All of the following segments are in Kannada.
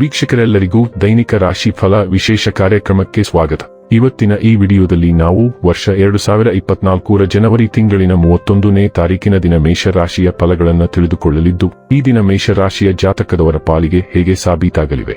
ವೀಕ್ಷಕರೆಲ್ಲರಿಗೂ ದೈನಿಕ ರಾಶಿ ಫಲ ವಿಶೇಷ ಕಾರ್ಯಕ್ರಮಕ್ಕೆ ಸ್ವಾಗತ. ಇವತ್ತಿನ ಈ ವಿಡಿಯೋದಲ್ಲಿ ನಾವು ವರ್ಷ ಎರಡು ಸಾವಿರ ಇಪ್ಪತ್ನಾಲ್ಕರ ಜನವರಿ ತಿಂಗಳಿನ ಮೂವತ್ತೊಂದನೇ ತಾರೀಕಿನ ದಿನ ಮೇಷರಾಶಿಯ ಫಲಗಳನ್ನು ತಿಳಿದುಕೊಳ್ಳಲಿದ್ದು, ಈ ದಿನ ಮೇಷರಾಶಿಯ ಜಾತಕದವರ ಪಾಲಿಗೆ ಹೇಗೆ ಸಾಬೀತಾಗಲಿವೆ?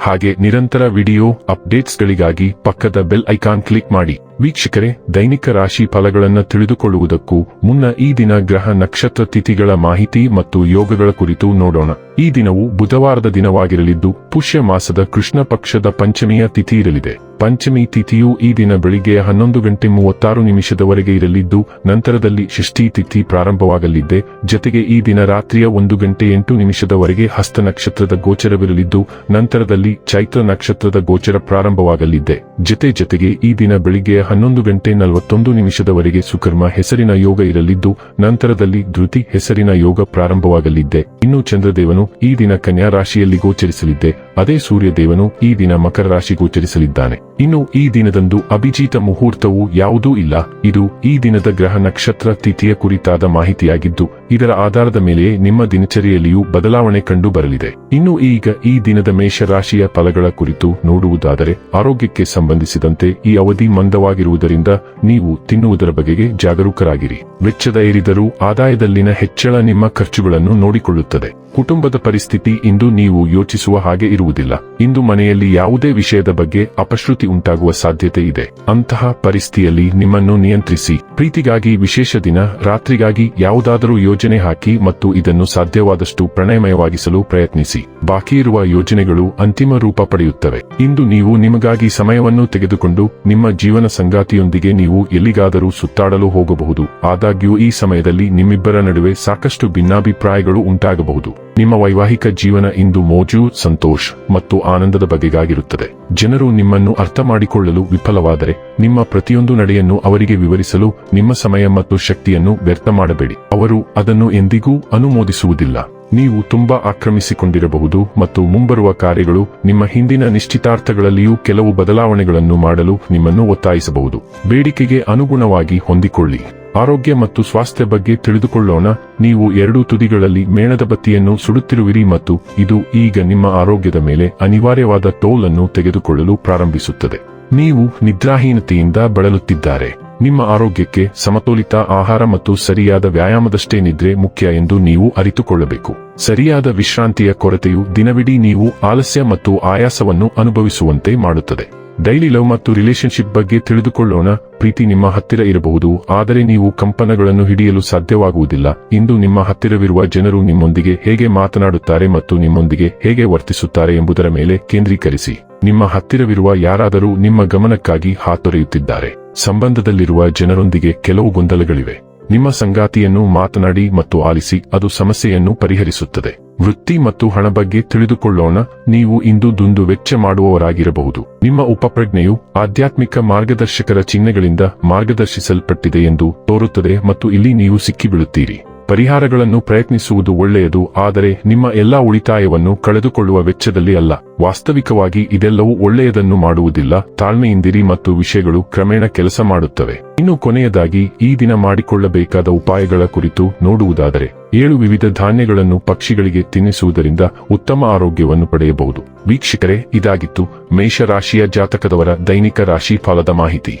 ಹಾಗೆ ನಿರಂತರ ವಿಡಿಯೋ ಅಪ್ಡೇಟ್ಸ್ಗಳಿಗಾಗಿ ಪಕ್ಕದ ಬೆಲ್ ಐಕಾನ್ ಕ್ಲಿಕ್ ಮಾಡಿ. ವೀಕ್ಷಕರೇ, ದೈನಿಕ ರಾಶಿ ಫಲಗಳನ್ನು ತಿಳಿದುಕೊಳ್ಳುವುದಕ್ಕೂ ಮುನ್ನ ಈ ದಿನ ಗ್ರಹ ನಕ್ಷತ್ರ ತಿಥಿಗಳ ಮಾಹಿತಿ ಮತ್ತು ಯೋಗಗಳ ಕುರಿತು ನೋಡೋಣ. ಈ ದಿನವು ಬುಧವಾರದ ದಿನವಾಗಿರಲಿದ್ದು, ಪುಷ್ಯ ಮಾಸದ ಕೃಷ್ಣ ಪಕ್ಷದ ಪಂಚಮಿಯ ತಿಥಿ ಇರಲಿದೆ. ಪಂಚಮಿ ತಿಥಿಯು ಈ ದಿನ ಬೆಳಿಗ್ಗೆ ಹನ್ನೊಂದು ಗಂಟೆ ಮೂವತ್ತಾರು ನಿಮಿಷದವರೆಗೆ ಇರಲಿದ್ದು, ನಂತರದಲ್ಲಿ ಷಷ್ಠಿ ತಿಥಿ ಪ್ರಾರಂಭವಾಗಲಿದ್ದೆ ಜತೆಗೆ ಈ ದಿನ ರಾತ್ರಿಯ ಒಂದು ಗಂಟೆ ಎಂಟು ನಿಮಿಷದವರೆಗೆ ಹಸ್ತ ನಕ್ಷತ್ರದ ಗೋಚರವಿರಲಿದ್ದು, ನಂತರದಲ್ಲಿ ಚೈತ್ರ ನಕ್ಷತ್ರದ ಗೋಚರ ಪ್ರಾರಂಭವಾಗಲಿದ್ದೆ ಜತೆ ಜತೆಗೆ ಈ ದಿನ ಬೆಳಿಗ್ಗೆ ಹನ್ನೊಂದು ಗಂಟೆ ನಲವತ್ತೊಂದು ನಿಮಿಷದವರೆಗೆ ಸುಕರ್ಮ ಹೆಸರಿನ ಯೋಗ ಇರಲಿದ್ದು, ನಂತರದಲ್ಲಿ ಧೃತಿ ಹೆಸರಿನ ಯೋಗ ಪ್ರಾರಂಭವಾಗಲಿದ್ದೆ ಇನ್ನು ಚಂದ್ರದೇವನು ಈ ದಿನ ಕನ್ಯಾ ರಾಶಿಯಲ್ಲಿ ಗೋಚರಿಸಲಿದ್ದೆ ಅದೇ ಸೂರ್ಯದೇವನು ಈ ದಿನ ಮಕರ ರಾಶಿ ಗೋಚರಿಸಲಿದ್ದಾನೆ. ಇನ್ನು ಈ ದಿನದಂದು ಅಭಿಜಿತ ಮುಹೂರ್ತವು ಯಾವುದೂ ಇಲ್ಲ. ಇದು ಈ ದಿನದ ಗ್ರಹ ನಕ್ಷತ್ರ ತಿಥಿಯ ಕುರಿತಾದ ಮಾಹಿತಿಯಾಗಿದ್ದು ಇದರ ಆಧಾರದ ಮೇಲೆ ನಿಮ್ಮ ದಿನಚರಿಯಲ್ಲಿಯೂ ಬದಲಾವಣೆ ಕಂಡು ಬರಲಿದೆ ಇನ್ನು ಈಗ ಈ ದಿನದ ಮೇಷರಾಶಿಯ ಫಲಗಳ ಕುರಿತು ನೋಡುವುದಾದರೆ, ಆರೋಗ್ಯಕ್ಕೆ ಸಂಬಂಧಿಸಿದಂತೆ ಈ ಅವಧಿ ಮಂದವಾಗಿರುವುದರಿಂದ ನೀವು ತಿನ್ನುವುದರ ಬಗೆಗೆ ಜಾಗರೂಕರಾಗಿರಿ. ವೆಚ್ಚದ ಏರಿದರೂ ಆದಾಯದಲ್ಲಿನ ಹೆಚ್ಚಳ ನಿಮ್ಮ ಖರ್ಚುಗಳನ್ನು ನೋಡಿಕೊಳ್ಳುತ್ತದೆ. ಕುಟುಂಬದ ಪರಿಸ್ಥಿತಿ ಇಂದು ನೀವು ಯೋಚಿಸುವ ಹಾಗೆ ಇರುವುದಿಲ್ಲ. ಇಂದು ಮನೆಯಲ್ಲಿ ಯಾವುದೇ ವಿಷಯದ ಬಗ್ಗೆ ಅಪಶ್ರುತಿ ಉಂಟಾಗುವ ಸಾಧ್ಯತೆ ಇದೆ. ಅಂತಹ ಪರಿಸ್ಥಿತಿಯಲ್ಲಿ ನಿಮ್ಮನ್ನು ನಿಯಂತ್ರಿಸಿ. ಪ್ರೀತಿಗಾಗಿ ವಿಶೇಷ ದಿನ, ರಾತ್ರಿಗಾಗಿ ಯಾವುದಾದರೂ ಯೋಜನೆ ಹಾಕಿ ಮತ್ತು ಇದನ್ನು ಸಾಧ್ಯವಾದಷ್ಟು ಪ್ರಣಯಮಯವಾಗಿಸಲು ಪ್ರಯತ್ನಿಸಿ. ಬಾಕಿ ಇರುವ ಯೋಜನೆಗಳು ಅಂತಿಮ ರೂಪ ಪಡೆಯುತ್ತವೆ. ಇಂದು ನೀವು ನಿಮಗಾಗಿ ಸಮಯವನ್ನು ತೆಗೆದುಕೊಂಡು ನಿಮ್ಮ ಜೀವನ ಸಂಗಾತಿಯೊಂದಿಗೆ ನೀವು ಎಲ್ಲಿಗಾದರೂ ಸುತ್ತಾಡಲು ಹೋಗಬಹುದು. ಆದಾಗ್ಯೂ ಈ ಸಮಯದಲ್ಲಿ ನಿಮ್ಮಿಬ್ಬರ ನಡುವೆ ಸಾಕಷ್ಟು ಭಿನ್ನಾಭಿಪ್ರಾಯಗಳು ಉಂಟಾಗಬಹುದು. ನಿಮ್ಮ ವೈವಾಹಿಕ ಜೀವನ ಇಂದು ಮೋಜು, ಸಂತೋಷ್ ಮತ್ತು ಆನಂದದ ಬಗೆಗಾಗಿರುತ್ತದೆ. ಜನರು ನಿಮ್ಮನ್ನು ಅರ್ಥ ಮಾಡಿಕೊಳ್ಳಲು ವಿಫಲವಾದರೆ ನಿಮ್ಮ ಪ್ರತಿಯೊಂದು ನಡೆಯನ್ನು ಅವರಿಗೆ ವಿವರಿಸಲು ನಿಮ್ಮ ಸಮಯ ಮತ್ತು ಶಕ್ತಿಯನ್ನು ವ್ಯರ್ಥ ಮಾಡಬೇಡಿ. ಅವರು ಅದನ್ನು ಎಂದಿಗೂ ಅನುಮೋದಿಸುವುದಿಲ್ಲ. ನೀವು ತುಂಬಾ ಆಕ್ರಮಿಸಿಕೊಂಡಿರಬಹುದು ಮತ್ತು ಮುಂಬರುವ ಕಾರ್ಯಗಳು ನಿಮ್ಮ ಹಿಂದಿನ ನಿಶ್ಚಿತಾರ್ಥಗಳಲ್ಲಿಯೂ ಕೆಲವು ಬದಲಾವಣೆಗಳನ್ನು ಮಾಡಲು ನಿಮ್ಮನ್ನು ಒತ್ತಾಯಿಸಬಹುದು. ಬೇಡಿಕೆಗೆ ಅನುಗುಣವಾಗಿ ಹೊಂದಿಕೊಳ್ಳಿ. ಆರೋಗ್ಯ ಮತ್ತು ಸ್ವಾಸ್ಥ್ಯ ಬಗ್ಗೆ ತಿಳಿದುಕೊಳ್ಳೋಣ. ನೀವು ಎರಡೂ ತುದಿಗಳಲ್ಲಿ ಮೇಣದ ಬತ್ತಿಯನ್ನು ಸುಡುತ್ತಿರುವಿರಿ ಮತ್ತು ಇದು ಈಗ ನಿಮ್ಮ ಆರೋಗ್ಯದ ಮೇಲೆ ಅನಿವಾರ್ಯವಾದ ಟೋಲ್ ಅನ್ನು ತೆಗೆದುಕೊಳ್ಳಲು ಪ್ರಾರಂಭಿಸುತ್ತದೆ. ನೀವು ನಿದ್ರಾಹೀನತೆಯಿಂದ ಬಳಲುತ್ತಿದ್ದಾರೆ. ನಿಮ್ಮ ಆರೋಗ್ಯಕ್ಕೆ ಸಮತೋಲಿತ ಆಹಾರ ಮತ್ತು ಸರಿಯಾದ ವ್ಯಾಯಾಮದಷ್ಟೇ ನಿದ್ರೆ ಮುಖ್ಯ ಎಂದು ನೀವು ಅರಿತುಕೊಳ್ಳಬೇಕು. ಸರಿಯಾದ ವಿಶ್ರಾಂತಿಯ ಕೊರತೆಯು ದಿನವಿಡೀ ನೀವು ಆಲಸ್ಯ ಮತ್ತು ಆಯಾಸವನ್ನು ಅನುಭವಿಸುವಂತೆ ಮಾಡುತ್ತದೆ. ಡೈಲಿ ಲವ್ ಮತ್ತು ರಿಲೇಷನ್ಶಿಪ್ ಬಗ್ಗೆ ತಿಳಿದುಕೊಳ್ಳೋಣ. ಪ್ರೀತಿ ನಿಮ್ಮ ಹತ್ತಿರ ಇರಬಹುದು, ಆದರೆ ನೀವು ಕಂಪನಗಳನ್ನು ಹಿಡಿಯಲು ಸಾಧ್ಯವಾಗುವುದಿಲ್ಲ. ಇಂದು ನಿಮ್ಮ ಹತ್ತಿರವಿರುವ ಜನರು ನಿಮ್ಮೊಂದಿಗೆ ಹೇಗೆ ಮಾತನಾಡುತ್ತಾರೆ ಮತ್ತು ನಿಮ್ಮೊಂದಿಗೆ ಹೇಗೆ ವರ್ತಿಸುತ್ತಾರೆ ಎಂಬುದರ ಮೇಲೆ ಕೇಂದ್ರೀಕರಿಸಿ. ನಿಮ್ಮ ಹತ್ತಿರವಿರುವ ಯಾರಾದರೂ ನಿಮ್ಮ ಗಮನಕ್ಕಾಗಿ ಹಾತೊರೆಯುತ್ತಿದ್ದಾರೆ. ಸಂಬಂಧದಲ್ಲಿರುವ ಜನರೊಂದಿಗೆ ಕೆಲವು ಗೊಂದಲಗಳಿವೆ. ನಿಮ್ಮ ಸಂಗಾತಿಯನ್ನು ಮಾತನಾಡಿ ಮತ್ತು ಆಲಿಸಿ, ಅದು ಸಮಸ್ಯೆಯನ್ನು ಪರಿಹರಿಸುತ್ತದೆ. ವೃತ್ತಿ ಮತ್ತು ಹಣ ಬಗ್ಗೆ ತಿಳಿದುಕೊಳ್ಳೋಣ, ನೀವು ಇಂದು ದುಂದು ವೆಚ್ಚ ಮಾಡುವವರಾಗಿರಬಹುದು. ನಿಮ್ಮ ಉಪಪ್ರಜ್ಞೆಯು ಆಧ್ಯಾತ್ಮಿಕ ಮಾರ್ಗದರ್ಶಕರ ಚಿಹ್ನೆಗಳಿಂದ ಮಾರ್ಗದರ್ಶಿಸಲ್ಪಟ್ಟಿದೆ ಎಂದು ತೋರುತ್ತದೆ ಮತ್ತು ಇಲ್ಲಿ ನೀವು ಸಿಕ್ಕಿಬೀಳುತ್ತೀರಿ ಪರಿಹಾರಗಳನ್ನು ಪ್ರಯತ್ನಿಸುವುದು ಒಳ್ಳೆಯದು, ಆದರೆ ನಿಮ್ಮ ಎಲ್ಲಾ ಉಳಿತಾಯವನ್ನು ಕಳೆದುಕೊಳ್ಳುವ ವೆಚ್ಚದಲ್ಲಿ ಅಲ್ಲ. ವಾಸ್ತವಿಕವಾಗಿ ಇದೆಲ್ಲವೂ ಒಳ್ಳೆಯದನ್ನು ಮಾಡುವುದಿಲ್ಲ. ತಾಳ್ಮೆಯಿಂದಿರಿ ಮತ್ತು ವಿಷಯಗಳು ಕ್ರಮೇಣ ಕೆಲಸ ಮಾಡುತ್ತವೆ. ಇನ್ನು ಕೊನೆಯದಾಗಿ, ಈ ದಿನ ಮಾಡಿಕೊಳ್ಳಬೇಕಾದ ಉಪಾಯಗಳ ಕುರಿತು ನೋಡುವುದಾದರೆ, ಏಳು ವಿವಿಧ ಧಾನ್ಯಗಳನ್ನು ಪಕ್ಷಿಗಳಿಗೆ ತಿನ್ನಿಸುವುದರಿಂದ ಉತ್ತಮ ಆರೋಗ್ಯವನ್ನು ಪಡೆಯಬಹುದು. ವೀಕ್ಷಕರೇ, ಇದಾಗಿತ್ತು ಮೇಷರಾಶಿಯ ಜಾತಕದವರ ದೈನಿಕ ರಾಶಿ ಫಲದ ಮಾಹಿತಿ.